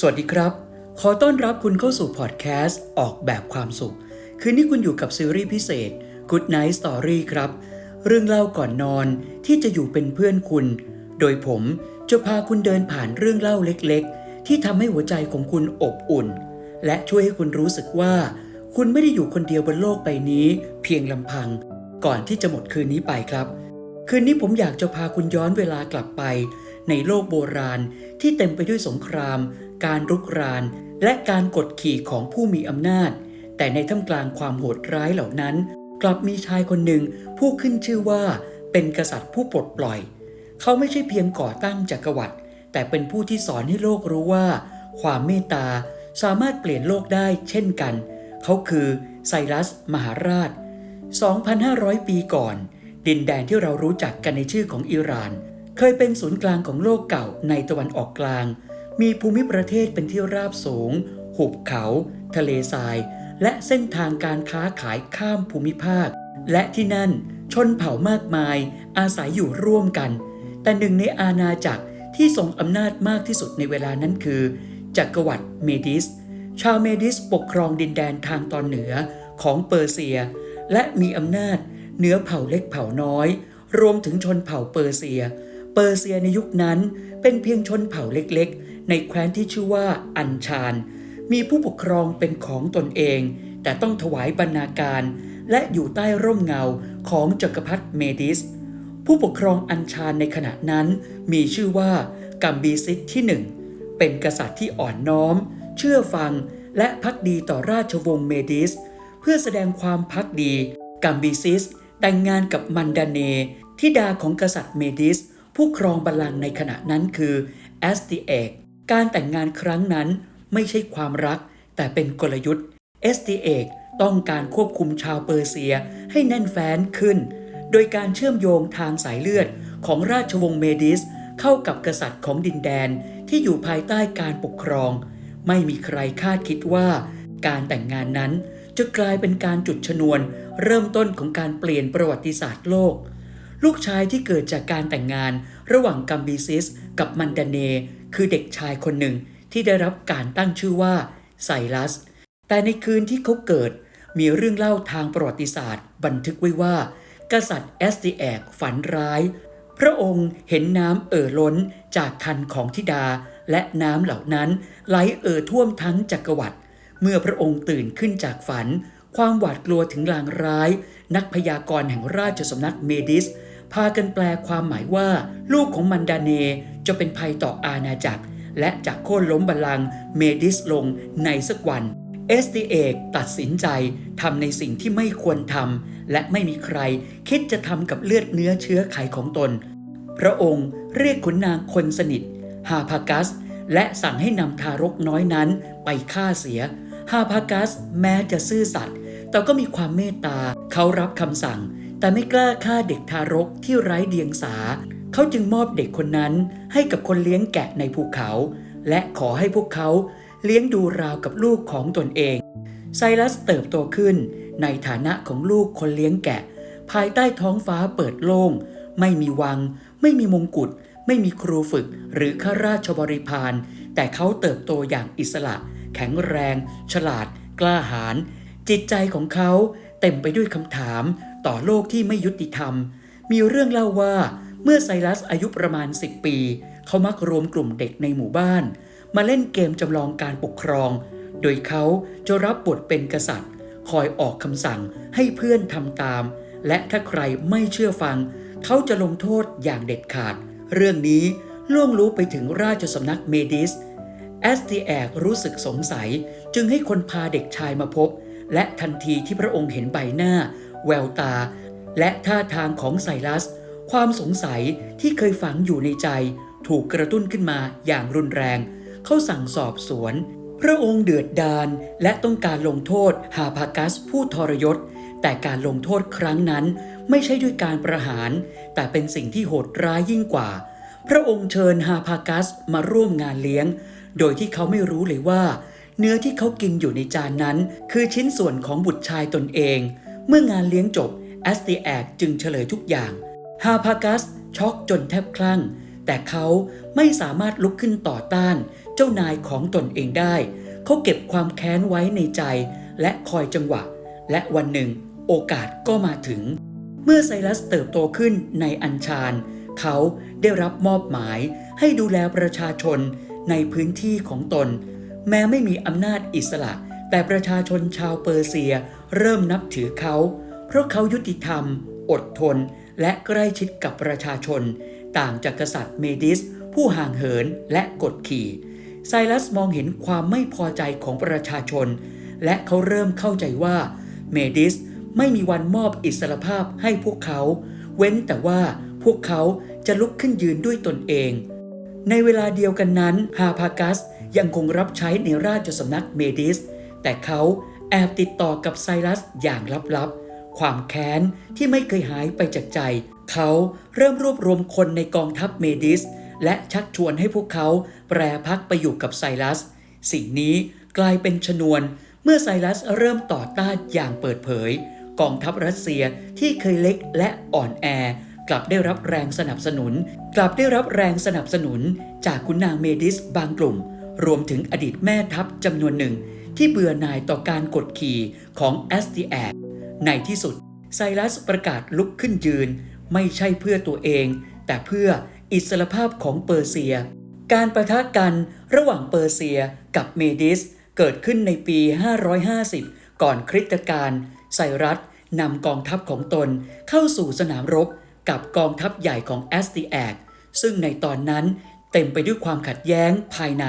สวัสดีครับ ขอต้อนรับคุณเข้าสู่พอดแคสต์ ออกแบบความสุข คืนนี้คุณอยู่กับซีรีส์พิเศษ Good Night Story ครับ เรื่องเล่าก่อนนอนที่จะอยู่เป็นเพื่อนคุณ โดยผมจะพาคุณเดินผ่านเรื่องเล่าเล็กๆ ที่ทำให้หัวใจของคุณอบอุ่น และช่วยให้คุณรู้สึกว่า คุณไม่ได้อยู่คนเดียวบนโลกใบนี้ เพียงลำพัง ก่อนที่จะหมดคืนนี้ไปครับ คืนนี้ผมอยากจะพาคุณย้อนเวลากลับไป ในโลกโบราณที่เต็มไปด้วยสงคราม การรุกราน และการกดขี่ของผู้มีอำนาจ แต่ในท่ามกลางความโหดร้ายเหล่านั้น กลับมีชายคนหนึ่งผู้ขึ้นชื่อว่าเป็นกษัตริย์ผู้ปลดปล่อย เขาไม่ใช่เพียงก่อตั้งจักรวรรดิแต่เป็นผู้ที่สอนให้โลกรู้ว่า ความเมตตาสามารถเปลี่ยนโลกได้เช่นกัน เขาคือไซรัส มหาราช 2,500 ปีก่อน ดินแดนที่เรารู้จักกันในชื่อของอิหร่าน เคยเป็นศูนย์กลางของโลกเก่าในตะวันออกกลาง มีภูมิประเทศเป็นที่ราบสูง หุบเขา ทะเลทราย และเส้นทางการค้าขายข้ามภูมิภาค และที่นั่นชนเผ่ามากมาย อาศัยอยู่ร่วมกัน แต่หนึ่งในอาณาจักรที่ทรงอำนาจมากที่สุดในเวลานั้นคือ จักรวรรดิเมดิส ชาวเมดิสปกครองดินแดนทางตอนเหนือของเปอร์เซีย และมีอำนาจเหนือเผ่าเล็กเผ่าน้อย รวมถึงชนเผ่าเปอร์เซีย เปอร์เซียในยุคนั้นเป็นเพียงชนเผ่าเล็กๆ ในแคว้นที่ชื่อว่าอัญชาน มีผู้ปกครองเป็นของตนเอง แต่ต้องถวายบรรณาการ และอยู่ใต้ร่มเงาของจักรพรรดิเมดิส ผู้ปกครองอัญชานในขณะนั้นมีชื่อว่ากัมบีซิสที่หนึ่งเป็นกษัตริย์ที่อ่อนน้อม เชื่อฟังและพักดีต่อราชวงศ์เมดิส เพื่อแสดงความพักดีกัมบีซิสแต่งงานกับมันดาเนทิดาของกษัตริย์เมดิส ผู้ครองบัลลังก์ในขณะนั้นคือแอสติเอกการแต่งงานครั้งนั้นไม่ใช่ความรัก แต่เป็นกลยุทธ์เอสติเอกต้องการควบคุมชาวเปอร์เซียให้แน่นแฟ้นขึ้น โดยการเชื่อมโยงทางสายเลือดของราชวงศ์เมดิส เข้ากับกษัตริย์ของดินแดนที่อยู่ภายใต้การปกครอง ไม่มีใครคาดคิดว่า การแต่งงานนั้นจะกลายเป็นการจุดชนวน เริ่มต้นของการเปลี่ยนประวัติศาสตร์โลก ลูกชายที่เกิดจากการแต่งงานระหว่างกัมบีซิสกับมันดาเน คือเด็กชายคนหนึ่งที่ได้รับการตั้งชื่อว่าไซรัส แต่ในคืนที่เขาเกิด มีเรื่องเล่าทางประวัติศาสตร์ บันทึกไว้ว่า กษัตริย์แอสติแอกฝันร้าย พระองค์เห็นน้ำเอ่อล้นจากคันของธิดา และน้ำเหล่านั้นไหลเอ่อท่วมทั้งจักรวรรดิเมื่อพระองค์ตื่นขึ้นจากฝัน ความหวาดกลัวถึงลางร้าย นักพยากรณ์แห่งราชสำนักเมดิส พากันแปลความหมายว่า ลูกของมันดาเนจะเป็นภัยต่ออาณาจักร และจะโค่นล้มบัลลังก์เมดิสลงในสักวัน เอสติเอกตัดสินใจทำในสิ่งที่ไม่ควรทำและไม่มีใครคิดจะทำกับเลือดเนื้อเชื้อไขของตน พระองค์เรียกขุนนางคนสนิท ฮาพากัส และสั่งให้นำทารกน้อยนั้นไปฆ่าเสีย ฮาพากัสแม้จะซื่อสัตย์แต่ก็มีความเมตตาเขารับคำสั่ง แต่ไม่กล้าฆ่าเด็กทารกที่ไร้เดียงสา เขาจึงมอบเด็กคนนั้นให้กับคนเลี้ยงแกะในภูเขา และขอให้พวกเขาเลี้ยงดูราวกับลูกของตนเอง ไซรัสเติบโตขึ้นในฐานะของลูกคนเลี้ยงแกะ ภายใต้ท้องฟ้าเปิดโล่ง ไม่มีวัง ไม่มีมงกุฎ ไม่มีครูฝึก หรือข้าราชบริพาร แต่เขาเติบโตอย่างอิสระ แข็งแรง ฉลาด กล้าหาญ จิตใจของเขาเต็มไปด้วยคำถาม ต่อโลกที่ไม่ยุติธรรม มีเรื่องเล่าว่าเมื่อไซรัสอายุประมาณ 10 ปี เขามักรวมกลุ่มเด็กในหมู่บ้าน มาเล่นเกมจำลองการปกครอง โดยเขาจะรับบทเป็นกษัตริย์ คอยออกคำสั่งให้เพื่อนทำตาม และถ้าใครไม่เชื่อฟัง เขาจะลงโทษอย่างเด็ดขาด เรื่องนี้ล่วงรู้ไปถึงราชสำนักเมดิสแอสติแอกรู้สึกสงสัยจึงให้คนพาเด็กชายมาพบ และทันทีที่พระองค์เห็นใบหน้า แววตา และท่าทางของไซรัส ความสงสัยที่เคยฝังอยู่ในใจ ถูกกระตุ้นขึ้นมาอย่างรุนแรง เขาสั่งสอบสวน พระองค์เดือดดาลและต้องการลงโทษฮาพากัสผู้ทรยศ แต่การลงโทษครั้งนั้นไม่ใช่ด้วยการประหาร แต่เป็นสิ่งที่โหดร้ายยิ่งกว่า พระองค์เชิญฮาพากัสมาร่วมงานเลี้ยง โดยที่เขาไม่รู้เลยว่า เนื้อที่เขากินอยู่ในจานนั้น คือชิ้นส่วนของบุตรชายตนเอง เมื่องานเลี้ยงจบแอสติแอกจึงเฉลยทุกอย่าง ฮาพากัสช็อกจนแทบคลั่ง แต่เขาไม่สามารถลุกขึ้นต่อต้าน เจ้านายของตนเองได้ เขาเก็บความแค้นไว้ในใจ และคอยจังหวะ และวันหนึ่งโอกาสก็มาถึง เมื่อไซรัสเติบโตขึ้นในอัญชานเขาได้รับมอบหมายให้ดูแลประชาชนในพื้นที่ของตน แม้ไม่มีอำนาจอิสระ แต่ประชาชนชาวเปอร์เซีย เริ่มนับถือเขา เพราะเขายุติธรรม อดทน และใกล้ชิดกับประชาชน ต่างจากกษัตริย์เมดิส ผู้ห่างเหินและกดขี่ ไซรัสมองเห็นความไม่พอใจของประชาชน และเขาเริ่มเข้าใจว่าเมดิสไม่มีวันมอบอิสรภาพให้พวกเขา เว้นแต่ว่าพวกเขาจะลุกขึ้นยืนด้วยตนเอง ในเวลาเดียวกันนั้นฮาพากัสยังคงรับใช้ในราชสำนักเมดิส แต่เขา แอบติดต่อกับไซรัสอย่างลับๆ ความแค้นที่ไม่เคยหายไปจากใจ เขาเริ่มรวบรวมคนในกองทัพเมดิส และชักชวนให้พวกเขาแปรพักไปอยู่กับไซรัส สิ่งนี้กลายเป็นชนวน เมื่อไซรัสเริ่มต่อต้านอย่างเปิดเผย กองทัพรัสเซียที่เคยเล็กและอ่อนแอกลับได้รับแรงสนับสนุน กลับได้รับแรงสนับสนุนจากคุณนางเมดิสบางกลุ่ม รวมถึงอดีตแม่ทัพจำนวนหนึ่ง ที่เบื่อหน่ายต่อการกดขี่ของแอสติแอกในที่สุดไซรัสประกาศลุกขึ้นยืน ไม่ใช่เพื่อตัวเอง แต่เพื่ออิสรภาพของเปอร์เซีย การประทะกันระหว่างเปอร์เซียกับเมดิสเกิดขึ้นในปี 550 ก่อนคริสตกาลไซรัสนำกองทัพของตนเข้าสู่สนามรบกับกองทัพใหญ่ของแอสติแอกซึ่งในตอนนั้นเต็มไปด้วยความขัดแย้งภายใน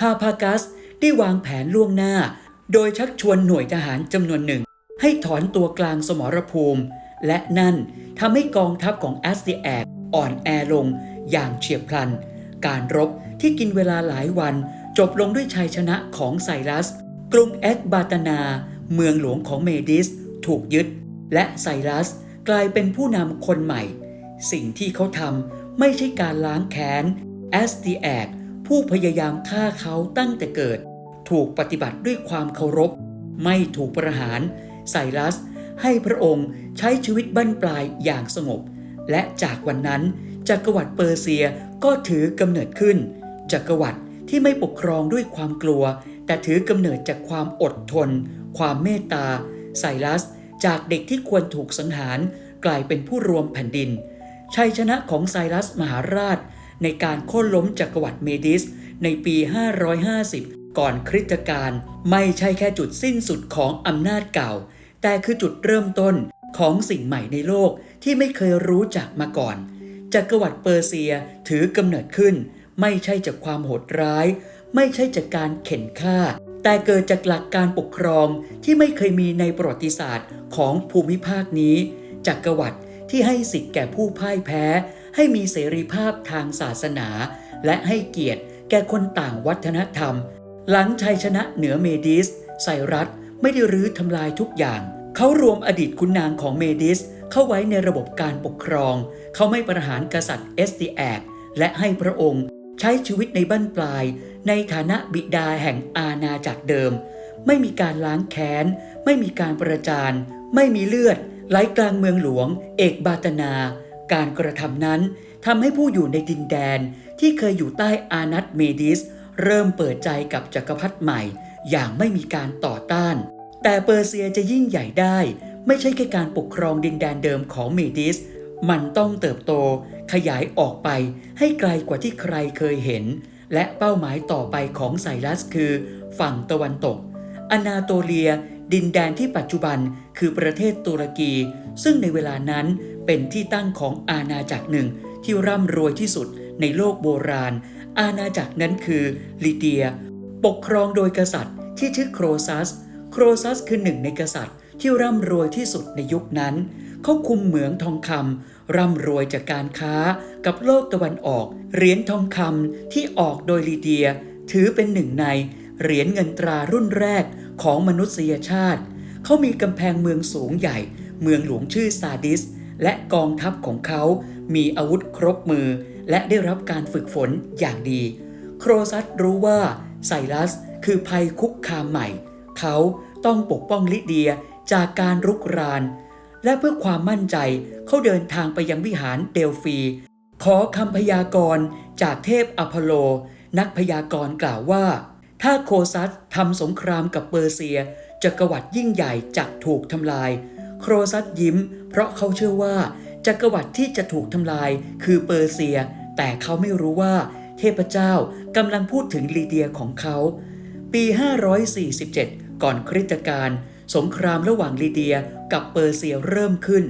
ฮาพากัส ได้วางแผนล่วงหน้า โดยชักชวนหน่วยทหารจำนวนหนึ่ง ให้ถอนตัวกลางสมรภูมิ และนั่นทำให้กองทัพของแอสติแอกอ่อนแอลงอย่างเฉียบพลัน การรบที่กินเวลาหลายวัน จบลงด้วยชัยชนะของไซรัส กรุงแอกบาตนา เมืองหลวงของเมดิส ถูกยึด และไซรัสกลายเป็นผู้นำคนใหม่ สิ่งที่เขาทำไม่ใช่การล้างแค้นแอสติแอก ผู้พยายามฆ่าเขาตั้งแต่เกิด ถูกปฏิบัติด้วยความเคารพ ไม่ถูกประหาร ไซรัส ให้พระองค์ใช้ชีวิตบั้นปลายอย่างสงบ และจากวันนั้นจักรวรรดิเปอร์เซียก็ถือกำเนิดขึ้น จักรวรรดิที่ไม่ปกครองด้วยความกลัว แต่ถือกำเนิดจากความอดทน ความเมตตา ไซรัส จากเด็กที่ควรถูกสังหาร กลายเป็นผู้รวมแผ่นดิน ชัยชนะของไซรัสมหาราช ในการโค่นล้มจักรวรรดิเมดิส ในปี 550 ก่อนคริสตกาลไม่ใช่แค่จุดสิ้นสุดของอำนาจเก่า แต่คือจุดเริ่มต้นของสิ่งใหม่ในโลกที่ไม่เคยรู้จักมาก่อน จักรวรรดิเปอร์เซียถือกำเนิดขึ้น ไม่ใช่จากความโหดร้าย ไม่ใช่จากการเข็นฆ่า แต่เกิดจากหลักการปกครองที่ไม่เคยมีในประวัติศาสตร์ของภูมิภาคนี้ จักรวรรดิที่ให้สิทธิ์แก่ผู้พ่ายแพ้ ให้มีเสรีภาพทางศาสนา และให้เกียรติแก่คนต่างวัฒนธรรม หลังชัยชนะเหนือเมดิสไซรัสไม่ได้รื้อทำลายทุกอย่าง เขารวมอดีตคุณนางของเมดิสเข้าไว้ในระบบการปกครอง เขาไม่ประหารกษัตริย์เอสติแอกและให้พระองค์ใช้ชีวิตในบั้นปลาย ในฐานะบิดาแห่งอาณาจักรเดิม ไม่มีการล้างแค้น ไม่มีการประจาน ไม่มีเลือดไหลกลางเมืองหลวง เอกบาตนา การกระทำนั้นทำให้ผู้อยู่ในดินแดนที่เคยอยู่ใต้อานัตเมดิส เริ่มเปิดใจกับจักรพรรดิใหม่ อย่างไม่มีการต่อต้าน แต่เปอร์เซียจะยิ่งใหญ่ได้ ไม่ใช่แค่การปกครองดินแดนเดิมของเมดิส มันต้องเติบโต ขยายออกไปให้ไกลกว่าที่ใครเคยเห็น และเป้าหมายต่อไปของไซรัสคือ ฝั่งตะวันตก อนาโตเลียดินแดนที่ปัจจุบันคือประเทศตุรกี ซึ่งในเวลานั้น เป็นที่ตั้งของอาณาจักรหนึ่งที่ร่ำรวยที่สุดในโลกโบราณ อาณาจักรนั้นคือลิเดีย ปกครองโดยกษัตริย์ ที่ชื่อโครซัส โครซัสคือหนึ่งในกษัตริย์ที่ร่ำรวยที่สุดในยุคนั้น เขาคุมเหมืองทองคำร่ำรวยจากการค้ากับโลกตะวันออก เหรียญทองคำที่ออกโดยลีเดีย ถือเป็นหนึ่งในเหรียญเงินตรารุ่นแรกของมนุษยชาติ เขามีกำแพงเมืองสูงใหญ่ เมืองหลวงชื่อซาดิส และกองทัพของเขามีอาวุธครบมือ และได้รับการฝึกฝนอย่างดี โครซัสรู้ว่าไซรัสคือภัยคุกคามใหม่ เขาต้องปกป้องลิเดียจากการรุกราน และเพื่อความมั่นใจเขาเดินทางไปยังวิหารเดลฟี ขอคำพยากรณ์จากเทพอพอลโล นักพยากรณ์กล่าวว่า ถ้าโคซัสทำสงครามกับเปอร์เซียจักรวรรดิยิ่งใหญ่จะถูกทำลาย โครซัสยิ้ม เพราะเขาเชื่อว่าจักรวรรดิที่จะถูกทำลายคือเปอร์เซีย แต่เขาไม่รู้ว่าเทพเจ้ากำลังพูดถึงลีเดียของเขา ปี 547 ก่อนคริสตกาลสงครามระหว่างลีเดียกับเปอร์เซียเริ่มขึ้น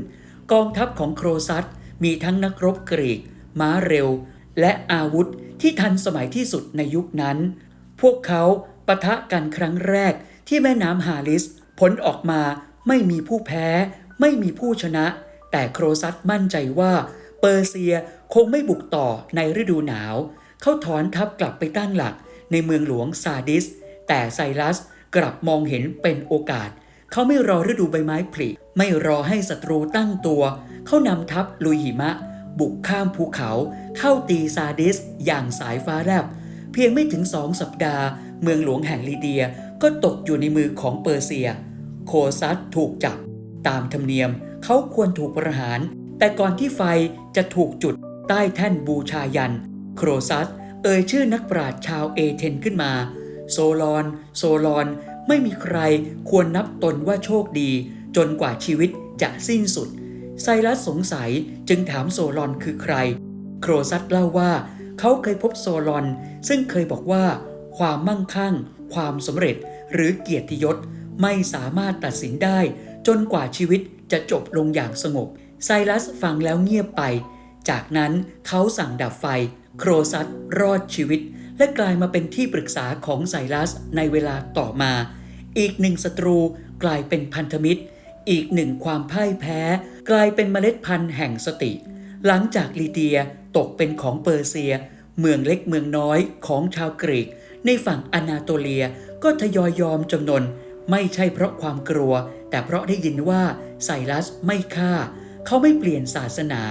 กองทัพของโครซัสมีทั้งนักรบกรีก ม้าเร็ว และอาวุธที่ทันสมัยที่สุดในยุคนั้น พวกเขาปะทะกันครั้งแรกที่แม่น้ำฮาลิส ผลออกมา ไม่มีผู้แพ้ ไม่มีผู้ชนะ แต่โครซัสมั่นใจว่า เปอร์เซียคงไม่บุกต่อในฤดูหนาว เขาถอนทัพกลับไปตั้งหลักในเมืองหลวงซาดิส แต่ไซรัสกลับมองเห็นเป็นโอกาส เขาไม่รอฤดูใบไม้ผลิ ไม่รอให้ศัตรูตั้งตัว เขานำทัพลุยหิมะ บุกข้ามภูเขาเข้าตีซาดิส อย่างสายฟ้าแลบ เพียงไม่ถึงสองสัปดาห์ เมืองหลวงแห่งลีเดียก็ตกอยู่ในมือของเปอร์เซีย โคซัสถูกจับ ตามธรรมเนียมเขาควรถูกประหาร แต่ก่อนที่ไฟจะถูกจุดใต้แท่นบูชายัน โครซัสเอ่ยชื่อนักปราชญ์ชาวเอเธนขึ้นมา โซลอน โซลอน ไม่มีใครควรนับตนว่าโชคดี จนกว่าชีวิตจะสิ้นสุด ไซรัสสงสัยจึงถามโซลอนคือใคร โครซัสเล่าว่า เขาเคยพบโซลอน ซึ่งเคยบอกว่า ความมั่งคั่ง ความสำเร็จหรือเกียรติยศ ไม่สามารถตัดสินได้ จนกว่าชีวิตจะจบลงอย่างสงบ ไซรัสฟังแล้วเงียบไป จากนั้นเขาสั่งดับไฟ โครซัสรอดชีวิต และกลายมาเป็นที่ปรึกษาของไซรัสในเวลาต่อมา อีกหนึ่งศัตรูกลายเป็นพันธมิตร อีกหนึ่งความพ่ายแพ้ กลายเป็นเมล็ดพันธุ์แห่งสติ หลังจากลีเดียตกเป็นของเปอร์เซีย เมืองเล็กเมืองน้อยของชาวกรีก ในฝั่งอนาโตเลียก็ทยอยยอมจำนน ไม่ใช่เพราะความกลัว แต่เพราะได้ยินว่าไซรัสไม่ฆ่า เขาไม่เปลี่ยนศาสนา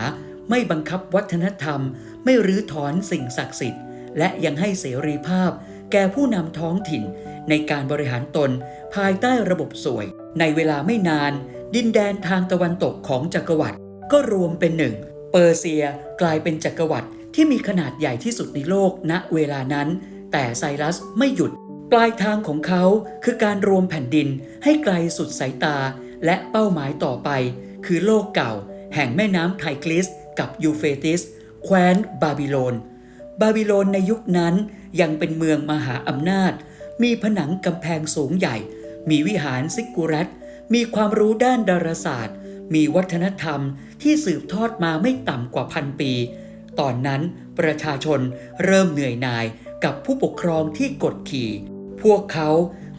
ไม่บังคับวัฒนธรรม ไม่รื้อถอนสิ่งศักดิ์สิทธิ์ และยังให้เสรีภาพ แก่ผู้นำท้องถิ่น ในการบริหารตน ภายใต้ระบบสวย ในเวลาไม่นาน ดินแดนทางตะวันตกของจักรวรรดิก็รวมเป็นหนึ่ง เปอร์เซียกลายเป็นจักรวรรดิที่มีขนาดใหญ่ที่สุดในโลกณเวลานั้น แต่ไซรัสไม่หยุด ปลายทางของเขาคือการรวมแผ่นดินให้ไกลสุดสายตา และเป้าหมายต่อไป คือโลกเก่า แห่งแม่น้ำไทกริสกับยูเฟติส แคว้นบาบิโลน บาบิโลนในยุคนั้นยังเป็นเมืองมหาอำนาจ มีผนังกำแพงสูงใหญ่ มีวิหารซิกกุรัต มีความรู้ด้านดาราศาสตร์ มีวัฒนธรรมที่สืบทอดมาไม่ต่ำกว่าพันปี ตอนนั้นประชาชนเริ่มเหนื่อยหน่ายกับผู้ปกครองที่กดขี่ พวกเขา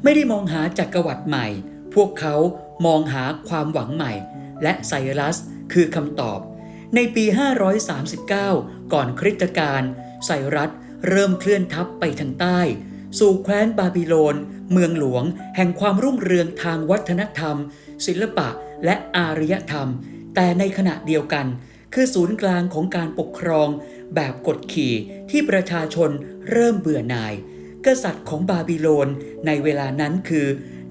ไม่ได้มองหาจักรวรรดิใหม่ พวกเขามองหาความหวังใหม่ และไซรัสคือคำตอบ ในปี 539 ก่อนคริสตกาลไซรัสเริ่มเคลื่อนทัพไปทางใต้ สู่แคว้นบาบิโลน เมืองหลวง แห่งความรุ่งเรืองทางวัฒนธรรม ศิลปะและอารยธรรม แต่ในขณะเดียวกัน คือศูนย์กลางของการปกครอง แบบกดขี่ที่ประชาชนเริ่มเบื่อหน่าย กษัตริย์ของบาบิโลนในเวลานั้นคือ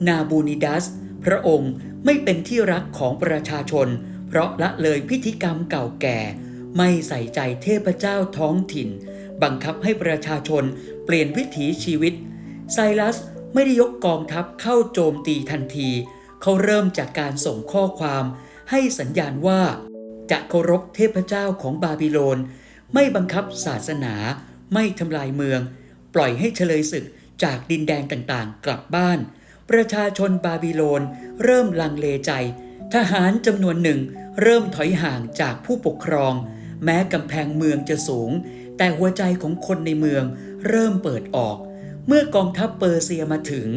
นาบูนิดัส พระองค์ไม่เป็นที่รักของประชาชน เพราะละเลยพิธีกรรมเก่าแก่ ไม่ใส่ใจเทพเจ้าท้องถิ่น บังคับให้ประชาชนเปลี่ยนวิถีชีวิต ไซรัสไม่ได้ยกกองทัพเข้าโจมตีทันที เขาเริ่มจากการส่งข้อความ ให้สัญญาณว่า จะเคารพเทพเจ้าของบาบิโลน ไม่บังคับศาสนา ไม่ทำลายเมือง ปล่อยให้เฉลยศึกจากดินแดนต่างๆ กลับบ้าน ประชาชนบาบิโลน เริ่มลังเลใจ ทหารจำนวนหนึ่งเริ่มถอยห่างจากผู้ปกครอง แม้กำแพงเมืองจะสูง แต่หัวใจของคนในเมืองเริ่มเปิดออก เมื่อกองทัพเปอร์เซียมาถึง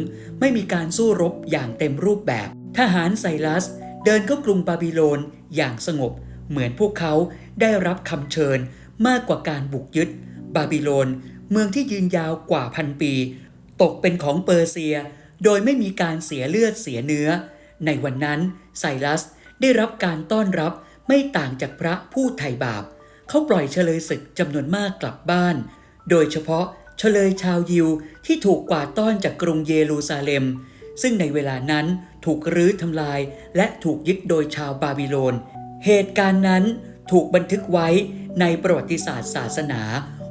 ไม่มีการสู้รบอย่างเต็มรูปแบบ ทหารไซรัส เดินเข้ากรุงบาบิโลนอย่างสงบ เหมือนพวกเขาได้รับคำเชิญมากกว่าการบุกยึด บาบิโลน เมืองที่ยืนยาวกว่าพันปี ตกเป็นของเปอร์เซีย โดยไม่มีการเสียเลือดเสียเนื้อ ในวันนั้นไซรัสได้รับการต้อนรับไม่ต่างจากพระผู้ไถ่บาป เขาปล่อยเฉลยศึกจำนวนมากกลับบ้าน โดยเฉพาะเฉลยชาวยิวที่ถูกกวาดต้อนจากกรุงเยรูซาเล็ม ซึ่งในเวลานั้นถูกรื้อทำลายและถูกยึดโดยชาวบาบิโลน เหตุการณ์นั้นถูกบันทึกไว้ในประวัติศาสตร์ศาสนา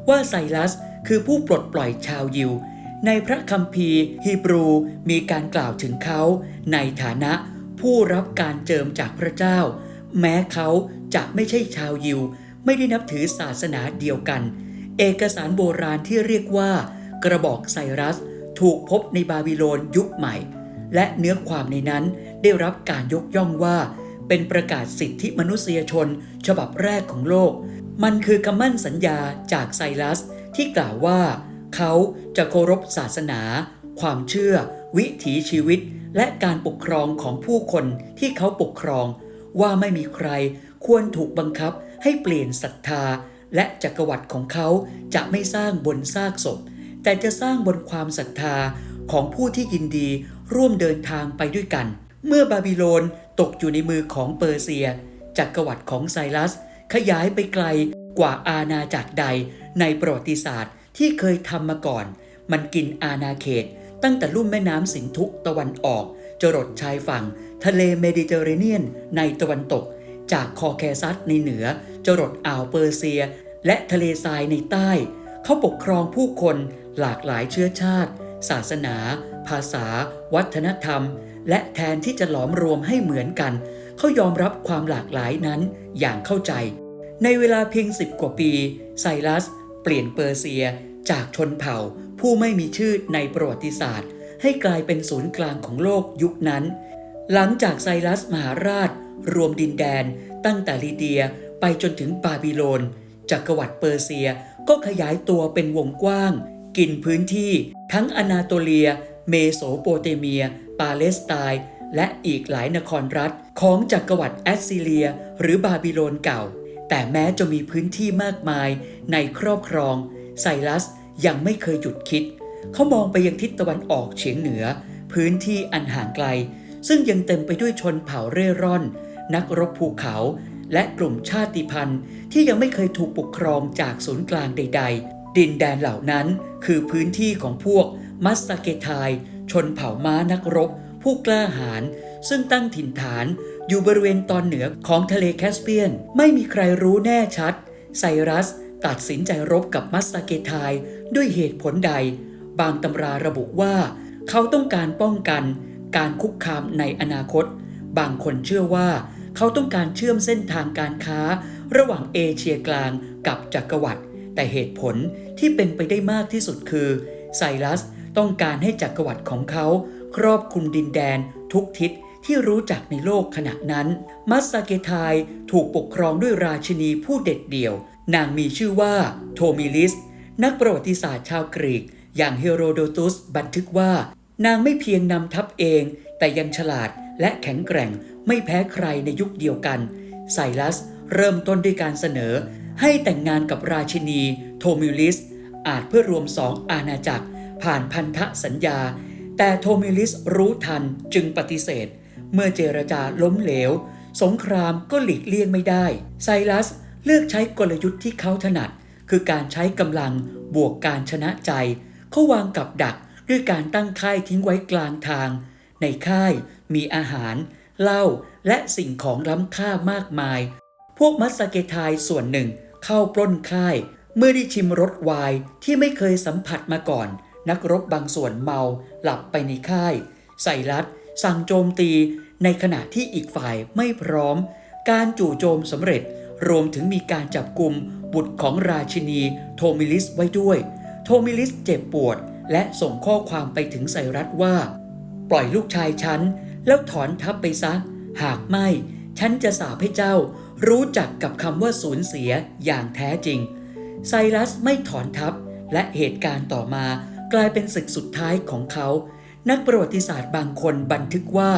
ว่าไซรัส คือผู้ปลดปล่อยชาวยิว ในพระคัมภีร์ฮีบรูมีการกล่าวถึงเขา ในฐานะผู้รับการเจิมจากพระเจ้า แม้เขาจะไม่ใช่ชาวยิว ไม่ได้นับถือศาสนาเดียวกัน เอกสารโบราณที่เรียกว่า กระบอกไซรัส ถูกพบในบาบิโลนยุคใหม่ และเนื้อความในนั้นได้รับการยกย่องว่า เป็นประกาศสิทธิมนุษยชน ฉบับแรกของโลก มันคือคำมั่นสัญญาจากไซรัส ที่กล่าวว่า เขาจะเคารพศาสนา ความเชื่อ วิถีชีวิต และการปกครองของผู้คนที่เขาปกครอง ว่าไม่มีใครควรถูกบังคับให้เปลี่ยนศรัทธา และจักรวรรดิของเขาจะไม่สร้างบนซากศพ แต่จะสร้างบนความศรัทธาของผู้ที่ยินดีร่วมเดินทางไปด้วยกัน เมื่อบาบิโลนตกอยู่ในมือของเปอร์เซีย จักรวรรดิของไซรัส ขยายไปไกลกว่าอาณาจักรใด ในประวัติศาสตร์ที่เคยทำมาก่อน มันกินอาณาเขต ตั้งแต่ลุ่มแม่น้ำสินธุตะวันออก จรดชายฝั่ง ทะเลเมดิเตอร์เรเนียนในตะวันตก จากคอแคซัสในเหนือ จรดอ่าวเปอร์เซีย และทะเลทรายในใต้ เขาปกครองผู้คนหลากหลายเชื้อชาติ ศาสนา ภาษา วัฒนธรรม และแทนที่จะหลอมรวมให้เหมือนกัน เขายอมรับความหลากหลายนั้นอย่างเข้าใจ ในเวลาเพียงสิบกว่าปีไซรัส ปลี่ยนเปอร์เซียจากชนเผ่า ผู้ไม่มีชื่อในประวัติศาสตร์ ให้กลายเป็นศูนย์กลางของโลกยุคนั้น หลังจากไซรัสมหาราช รวมดินแดน ตั้งแต่ลีเดียไปจนถึงบาบิโลนจักรวรรดิเปอร์เซียก็ขยายตัวเป็นวงกว้าง กินพื้นที่ทั้งอนาโตเลีย เมโสโปเตเมีย ปาเลสไตน์และอีกหลายนครรัฐ ของจักรวรรดิแอสซีเรีย หรือบาบิโลนเก่า แต่แม้จะมีพื้นที่มากมายในครอบครอง ไซรัสยังไม่เคยหยุดคิด เขามองไปยังทิศตะวันออกเฉียงเหนือ พื้นที่อันห่างไกล ซึ่งยังเต็มไปด้วยชนเผ่าเร่ร่อน นักรบภูเขา และกลุ่มชาติพันธุ์ ที่ยังไม่เคยถูกปกครองจากศูนย์กลางใด ๆ ดินแดนเหล่านั้นคือพื้นที่ของพวกมัสตาเกทาย ชนเผ่าม้านักรบ ผู้กล้าหาญ ซึ่งตั้งถิ่นฐานอยู่บริเวณตอนเหนือของทะเลแคสเปียน ไม่มีใครรู้แน่ชัด ไซรัสตัดสินใจรบกับมัสตาเกทายด้วยเหตุผลใด บางตำราระบุว่า เขาต้องการป้องกันการคุกคามในอนาคต บางคนเชื่อว่าเขาต้องการเชื่อมเส้นทางการค้า ระหว่างเอเชียกลางกับจักรวรรดิแต่เหตุผลที่เป็นไปได้มากที่สุดคือ ไซรัสต้องการให้จักรวรรดิของเขา ครอบคลุมดินแดนทุกทิศ ที่รู้จักในโลกขณะนั้น มัสซาเกทายถูกปกครองด้วยราชินีผู้เด็ดเดี่ยว นางมีชื่อว่าโทมิลิส นักประวัติศาสตร์ชาวกรีก อย่างเฮโรโดตุสบันทึกว่า นางไม่เพียงนำทัพเอง แต่ยังฉลาดและแข็งแกร่งไม่แพ้ใครในยุคเดียวกันไซรัสเริ่มต้นด้วยการเสนอ ให้แต่งงานกับราชินีโทมิลิส อาจเพื่อรวมสองอาณาจักร ผ่านพันธสัญญา แต่โทมิลิสรู้ทันจึงปฏิเสธ เมื่อเจรจาล้มเหลว สงครามก็หลีกเลี่ยงไม่ได้ ไซรัสเลือกใช้กลยุทธ์ที่เขาถนัด คือการใช้กำลังบวกการชนะใจ เขาวางกับดักด้วยการตั้งค่ายทิ้งไว้กลางทาง ในค่ายมีอาหาร เหล้าและสิ่งของล้ำค่ามากมาย พวกมัสเกทายส่วนหนึ่งเข้าปล้นค่าย เมื่อได้ชิมรสไวน์ที่ไม่เคยสัมผัสมาก่อน นักรบบางส่วนเมาหลับไปในค่ายไซรัส สั่งโจมตีในขณะที่อีกฝ่ายไม่พร้อม การจู่โจมสำเร็จ รวมถึงมีการจับกลุ่มบุตรของราชินีโทมิลิสไว้ด้วย โทมิลิสเจ็บปวด และส่งข้อความไปถึงไซรัสว่า ปล่อยลูกชายฉัน แล้วถอนทัพไปซะ หากไม่ ฉันจะสาปให้เจ้า รู้จักกับคำว่าสูญเสียอย่างแท้จริง ไซรัสไม่ถอนทัพ และเหตุการณ์ต่อมากลายเป็นศึกสุดท้ายของเขา นักประวัติศาสตร์บางคนบันทึกว่า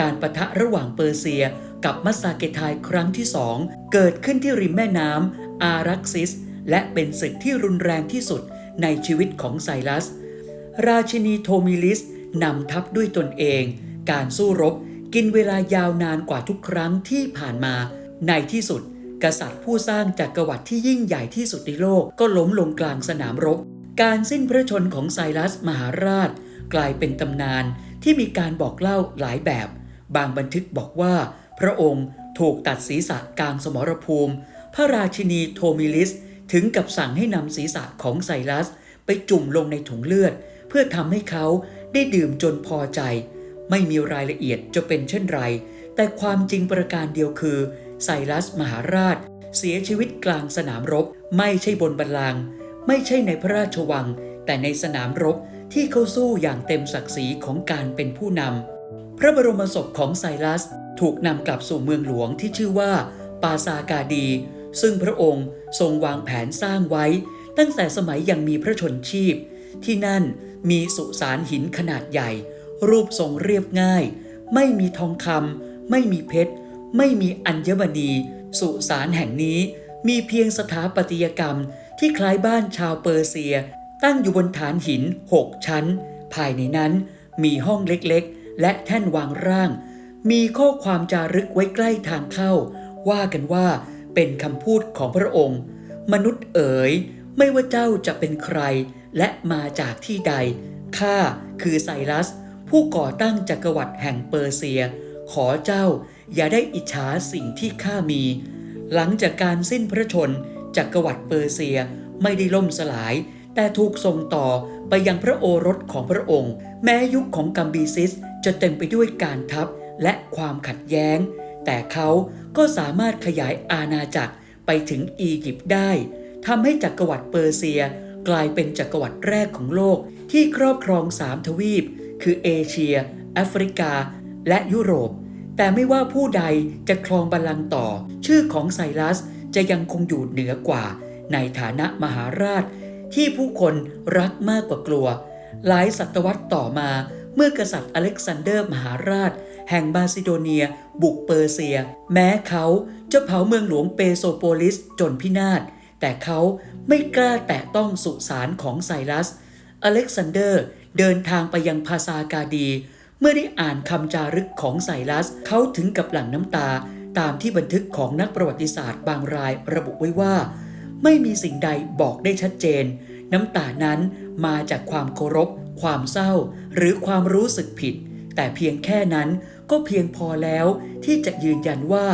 การประทะระหว่างเปอร์เซียกับมัสซาเกทายครั้งที่สองเกิดขึ้นที่ริมแม่น้ำอารักซิส และเป็นศึกที่รุนแรงที่สุดในชีวิตของไซรัส ราชินีโทมิลิสนำทัพด้วยตนเอง การสู้รบกินเวลายาวนานกว่าทุกครั้งที่ผ่านมา ในที่สุด กษัตริย์ผู้สร้างจักรวรรดิที่ยิ่งใหญ่ที่สุดในโลกก็ล้มลงกลางสนามรบ การสิ้นพระชนของไซรัสมหาราช กลายเป็นตำนานที่มีการบอกเล่าหลายแบบ บางบันทึกบอกว่า พระองค์ถูกตัดศีรษะกลางสมรภูมิ พระราชินีโทมิลิส ถึงกับสั่งให้นำศีรษะของไซรัส ไปจุ่มลงในถุงเลือด เพื่อทำให้เขาได้ดื่มจนพอใจ ไม่มีรายละเอียดจะเป็นเช่นไร แต่ความจริงประการเดียวคือ ไซรัสมหาราช เสียชีวิตกลางสนามรบ ไม่ใช่บนบัลลังก์ไม่ใช่ในพระราชวัง แต่ในสนามรบ ที่เขาสู้อย่างเต็มศักดิ์ศรีของการเป็นผู้นำ พระบรมศพของไซรัสถูกนำกลับสู่เมืองหลวงที่ชื่อว่า ปาซากาดี ซึ่งพระองค์ทรงวางแผนสร้างไว้ ตั้งแต่สมัยยังมีพระชนชีพ ที่นั่นมีสุสานหินขนาดใหญ่ รูปทรงเรียบง่าย ไม่มีทองคำไม่มีเพชร ไม่มีอัญมณี สุสานแห่งนี้มีเพียงสถาปัตยกรรมที่คล้ายบ้านชาวเปอร์เซีย ตั้งอยู่บนฐานหินหกชั้น ภายในนั้นมีห้องเล็กๆ และแท่นวางร่าง มีข้อความจารึกไว้ใกล้ทางเข้า ว่ากันว่าเป็นคำพูดของพระองค์ มนุษย์เอ๋ย ไม่ว่าเจ้าจะเป็นใคร และมาจากที่ใด ข้าคือไซรัส ผู้ก่อตั้งจักรวรรดิแห่งเปอร์เซีย ขอเจ้าอย่าได้อิจฉาสิ่งที่ข้ามี หลังจากการสิ้นพระชนจักรวรรดิเปอร์เซียไม่ได้ล่มสลาย แต่ถูกส่งต่อไปยังพระโอรสของพระองค์ แม้ยุคของกัมบีซิสจะเต็มไปด้วยการทับและความขัดแย้ง แต่เขาก็สามารถขยายอาณาจักรไปถึงอียิปต์ได้ทำให้จักรวรรดิเปอร์เซีย กลายเป็นจักรวรรดิแรกของโลกที่ครอบครองสามทวีป คือเอเชีย แอฟริกา และยุโรป แต่ไม่ว่าผู้ใดจะครองบัลลังก์ต่อ ชื่อของไซรัสจะยังคงอยู่เหนือกว่า ในฐานะมหาราช ที่ผู้คนรักมากกว่ากลัว หลายศตวรรษต่อมา เมื่อกษัตริย์อเล็กซานเดอร์มหาราช แห่งบาซิโดเนีย บุกเปอร์เซีย แม้เขาจะเผาเมืองหลวงเปโซโปลิสจนพินาศ แต่เขาไม่กล้าแตะต้องสุสานของไซรัส อเล็กซานเดอร์เดินทางไปยังภาซากาดี เมื่อได้อ่านคำจารึกของไซรัส เขาถึงกับหลั่งน้ำตาตามที่บันทึกของนักประวัติศาสตร์บางรายระบุไว้ว่า ไม่มีสิ่งใดบอกได้ชัดเจน น้ำตานั้นมาจากความเคารพ ความเศร้า หรือความรู้สึกผิด แต่เพียงแค่นั้นก็เพียงพอแล้วที่จะยืนยันว่า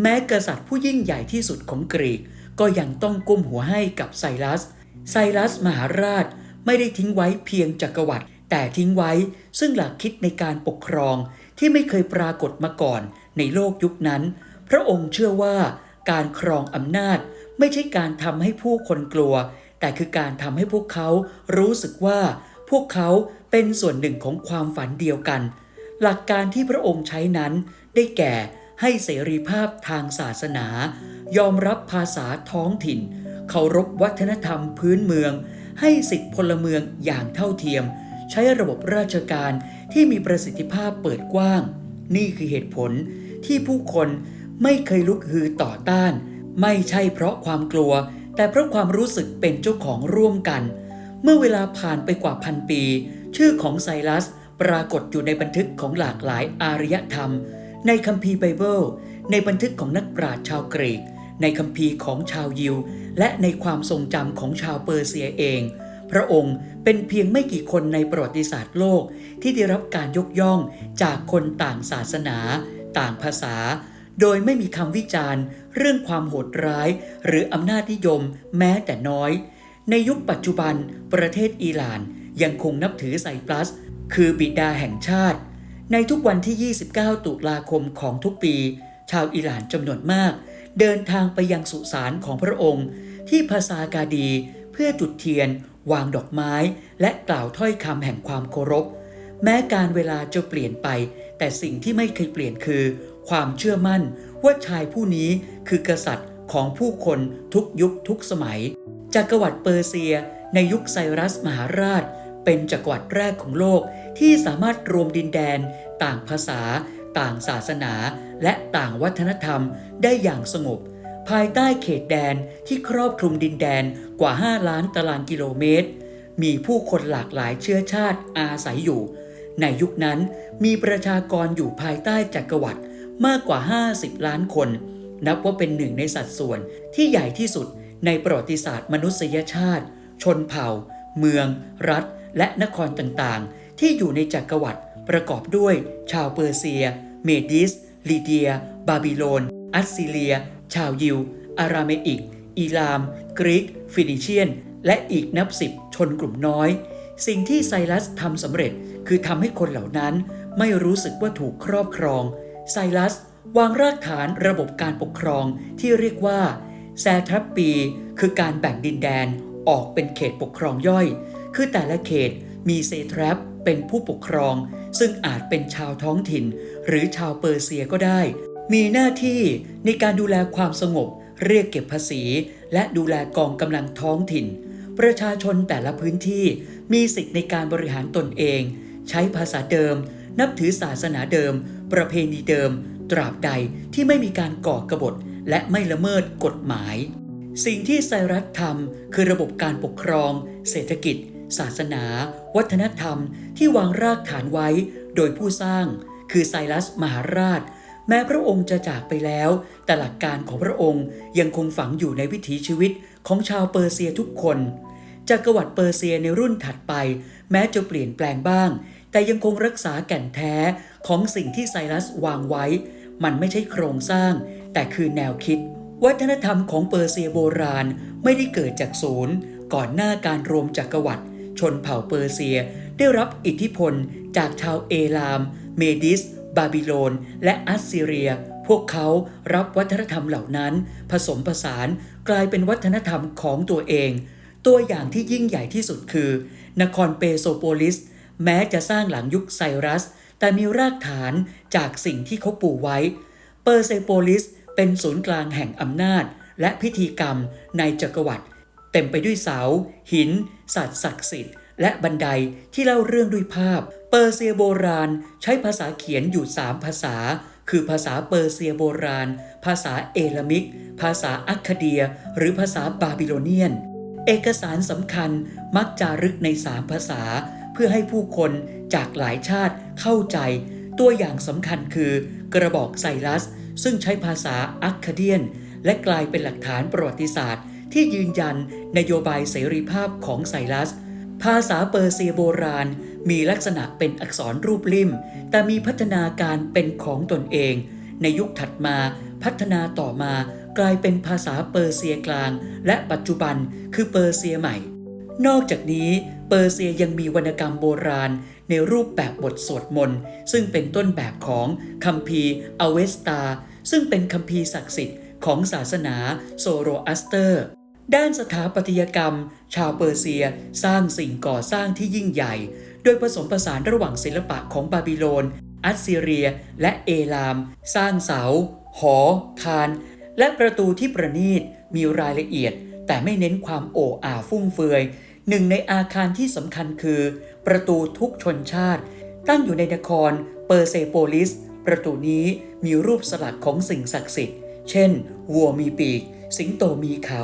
แม้กษัตริย์ผู้ยิ่งใหญ่ที่สุดของกรีก ก็ยังต้องก้มหัวให้กับไซรัส ไซรัสมหาราชไม่ได้ทิ้งไว้เพียงจักรวรรดิแต่ทิ้งไว้ซึ่งหลักคิดในการปกครองที่ไม่เคยปรากฏมาก่อนในโลกยุคนั้น พระองค์เชื่อว่าการครองอำนาจ ไม่ใช่การทำให้ผู้คนกลัว แต่คือการทำให้พวกเขารู้สึกว่า พวกเขาเป็นส่วนหนึ่งของความฝันเดียวกัน หลักการที่พระองค์ใช้นั้น ได้แก่ให้เสรีภาพทางศาสนา ยอมรับภาษาท้องถิ่น เคารพวัฒนธรรมพื้นเมือง ให้สิทธิพลเมืองอย่างเท่าเทียม ใช้ระบบราชการที่มีประสิทธิภาพเปิดกว้าง นี่คือเหตุผลที่ผู้คนไม่เคยลุกฮือต่อต้าน ไม่ใช่เพราะความกลัว แต่เพราะความรู้สึกเป็นเจ้าของร่วมกัน เมื่อเวลาผ่านไปกว่าพันปี ชื่อของไซรัสปรากฏอยู่ในบันทึกของหลากหลายอารยธรรม ในคัมภีร์ไบเบิล ในบันทึกของนักปราชญ์ชาวกรีก ในคัมภีร์ของชาวยิว และในความทรงจำของชาวเปอร์เซียเอง พระองค์เป็นเพียงไม่กี่คนในประวัติศาสตร์โลกที่ได้รับการยกย่องจากคนต่างศาสนา ต่างภาษา โดยไม่มีคำวิจารณ์ เรื่องความโหดร้าย หรืออำนาจนิยมแม้แต่น้อย ในยุคปัจจุบัน ประเทศอิหร่านยังคงนับถือไซปรัส คือบิดาแห่งชาติ ในทุกวันที่ 29 ตุลาคมของทุกปี ชาวอิหร่านจำนวนมาก เดินทางไปยังสุสานของพระองค์ ที่ภาษากาดี เพื่อจุดเทียน วางดอกไม้ และกล่าวถ้อยคำแห่งความเคารพ แม้การเวลาจะเปลี่ยนไป แต่สิ่งที่ไม่เคยเปลี่ยนคือ ความเชื่อมั่นว่าชายผู้นี้คือกษัตริย์ของผู้คนทุกยุคทุกสมัย จักรวรรดิเปอร์เซีย ในยุคไซรัสมหาราช เป็นจักรวรรดิแรกของโลกที่สามารถรวมดินแดน ต่างภาษา ต่างศาสนา และต่างวัฒนธรรมได้อย่างสงบ ภายใต้เขตแดนที่ครอบคลุมดินแดนกว่า 5 ล้านตารางกิโลเมตร มีผู้คนหลากหลายเชื้อชาติอาศัยอยู่ ในยุคนั้นมีประชากรอยู่ภายใต้จักรวรรดิ มากกว่า 50 ล้านคน นับว่าเป็นหนึ่งในสัดส่วนที่ใหญ่ที่สุดในประวัติศาสตร์มนุษยชาติ ชนเผ่า เมือง รัฐ และนครต่างๆ ที่อยู่ในจักรวรรดิประกอบด้วย ชาวเปอร์เซีย เมดิสลีเดีย บาบิโลน อัสซีเลีย ชาวยิว อารามอิกอีลาม กรีก ฟินิเชียน และอีกนับสิบชนกลุ่มน้อย สิ่งที่ไซรัสทำสำเร็จคือทำให้คนเหล่านั้นไม่รู้สึกว่าถูกครอบครอง ไซรัส วางรากฐานระบบการปกครองที่เรียกว่าแซทรัปปี คือการแบ่งดินแดนออกเป็นเขตปกครองย่อย คือแต่ละเขตมีเซทรัปเป็นผู้ปกครอง ซึ่งอาจเป็นชาวท้องถิ่น หรือชาวเปอร์เซียก็ได้ มีหน้าที่ในการดูแลความสงบ เรียกเก็บภาษี และดูแลกองกำลังท้องถิ่น ประชาชนแต่ละพื้นที่มีสิทธิ์ในการบริหารตนเอง ใช้ภาษาเดิม นับถือศาสนาเดิม ประเพณีเดิม ตราบใดที่ไม่มีการก่อกบฏและไม่ละเมิดกฎหมาย สิ่งที่ไซรัสทำคือระบบการปกครอง เศรษฐกิจ ศาสนา วัฒนธรรม ที่วางรากฐานไว้โดยผู้สร้าง คือไซรัสมหาราช แม้พระองค์จะจากไปแล้ว แต่หลักการของพระองค์ยังคงฝังอยู่ในวิถีชีวิตของชาวเปอร์เซียทุกคนจักรวรรดิเปอร์เซียในรุ่นถัดไป แม้จะเปลี่ยนแปลงบ้าง แต่ยังคงรักษาแก่นแท้ ของสิ่งที่ไซรัสวางไว้ มันไม่ใช่โครงสร้าง แต่คือแนวคิด วัฒนธรรมของเปอร์เซียโบราณไม่ได้เกิดจากศูนย์ ก่อนหน้าการรวมจักรวรรดิชนเผ่าเปอร์เซีย ได้รับอิทธิพลจากชาวเอลาม เมดิส บาบิโลน และอัสซีเรีย พวกเขารับวัฒนธรรมเหล่านั้น ผสมผสานกลายเป็นวัฒนธรรมของตัวเอง ตัวอย่างที่ยิ่งใหญ่ที่สุดคือ นครเปโซโปลิส แม้จะสร้างหลังยุคไซรัส แต่มีรากฐานจากสิ่งที่เขาปลูกไว้ เปอร์เซโปลิสเป็นศูนย์กลางแห่งอำนาจ และพิธีกรรมในจักรวรรดิเต็มไปด้วยเสา หิน สัตว์ศักดิ์สิทธิ์ และบันไดที่เล่าเรื่องด้วยภาพ เปอร์เซียโบราณใช้ภาษาเขียนอยู่ 3 ภาษา คือภาษาเปอร์เซียโบราณ ภาษาเอลามิก ภาษาอัคคาเดีย หรือภาษาบาบิโลเนียน เอกสารสำคัญมักจารึกในสามภาษา เพื่อให้ผู้คนจากหลายชาติเข้าใจ ตัวอย่างสำคัญคือกระบอกไซรัส ซึ่งใช้ภาษาอัคคาเดียน และกลายเป็นหลักฐานประวัติศาสตร์ ที่ยืนยันนโยบายเสรีภาพของไซรัส ภาษาเปอร์เซียโบราณ มีลักษณะเป็นอักษรรูปลิ่ม แต่มีพัฒนาการเป็นของตนเอง ในยุคถัดมาพัฒนาต่อมากลายเป็นภาษาเปอร์เซียกลาง และปัจจุบันคือเปอร์เซียใหม่ นอกจากนี้ เปอร์เซียยังมีวรรณกรรมโบราณ ในรูปแบบบทสวดมนต์ซึ่งเป็นต้นแบบของคัมภีร์อเวสตา ซึ่งเป็นคัมภีร์ศักดิ์สิทธิ์ของศาสนาโซโรอัสเตอร์ ด้านสถาปัตยกรรม ชาวเปอร์เซียสร้างสิ่งก่อสร้างที่ยิ่งใหญ่ โดยผสมผสานระหว่างศิลปะของบาบิโลน อัสซีเรีย และเอลาม สร้างเสา หอ คาน และประตูที่ประณีตมีรายละเอียด แต่ไม่เน้นความโอ้อาฟุ่มเฟือย หนึ่งในอาคารที่สำคัญคือ ประตูทุกชนชาติ ตั้งอยู่ในนครเปอร์เซโปลิส ประตูนี้มีรูปสลักของสิ่งศักดิ์สิทธิ์ เช่น วัวมีปีก สิงโตมีเขา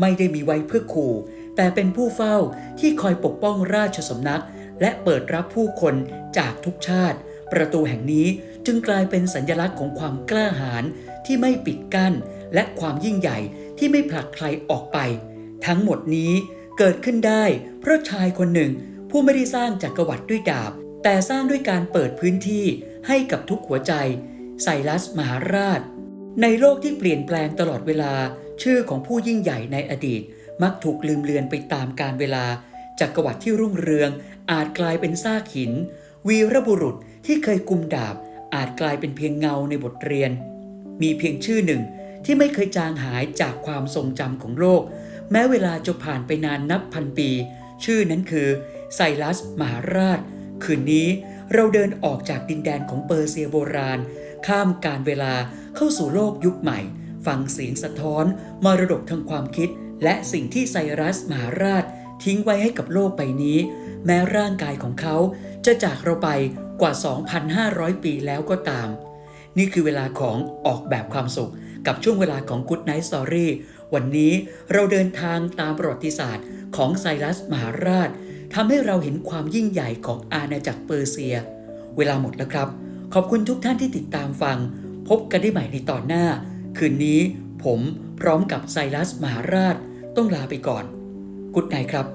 ไม่ได้มีไว้เพื่อขู่ แต่เป็นผู้เฝ้าที่คอยปกป้องราชสำนัก และเปิดรับผู้คนจากทุกชาติ ประตูแห่งนี้จึงกลายเป็นสัญลักษณ์ของความกล้าหาญที่ไม่ปิดกั้น และความยิ่งใหญ่ที่ไม่ผลักใครออกไป ทั้งหมดนี้ เกิดขึ้นได้ เพราะชายคนหนึ่งผู้ไม่ได้สร้างจักรวรรดิด้วยดาบ แต่สร้างด้วยการเปิดพื้นที่ให้กับทุกหัวใจ ไซรัสมหาราช ในโลกที่เปลี่ยนแปลงตลอดเวลา ชื่อของผู้ยิ่งใหญ่ในอดีต มักถูกลืมเลือนไปตามกาลเวลา จักรวรรดิที่รุ่งเรือง อาจกลายเป็นซากหิน วีรบุรุษที่เคยกุมดาบ อาจกลายเป็นเพียงเงาในบทเรียน มีเพียงชื่อหนึ่งที่ไม่เคยจางหายจากความทรงจำของโลก แม้เวลาจะผ่านไปนานนับพันปี ชื่อนั้นคือไซรัสมหาราช คืนนี้เราเดินออกจากดินแดนของเปอร์เซียโบราณ ข้ามการเวลาเข้าสู่โลกยุคใหม่ ฟังเสียงสะท้อนมรดกทางความคิด และสิ่งที่ไซรัสมหาราชทิ้งไว้ให้กับโลกใบนี้ แม้ร่างกายของเขาจะจากเราไปกว่า 2,500 ปีแล้วก็ตาม นี่คือเวลาของออกแบบความสุขกับช่วงเวลาของ Good Night Story วันนี้เราเดินทางตามประวัติศาสตร์ของไซรัสมหาราชทำให้เราเห็นความยิ่งใหญ่ของอาณาจักรเปอร์เซีย เวลาหมดแล้วครับ ขอบคุณทุกท่านที่ติดตามฟัง พบกันได้ใหม่ในตอนหน้า คืนนี้ผมพร้อมกับไซรัสมหาราชต้องลาไปก่อนกุดไนครับ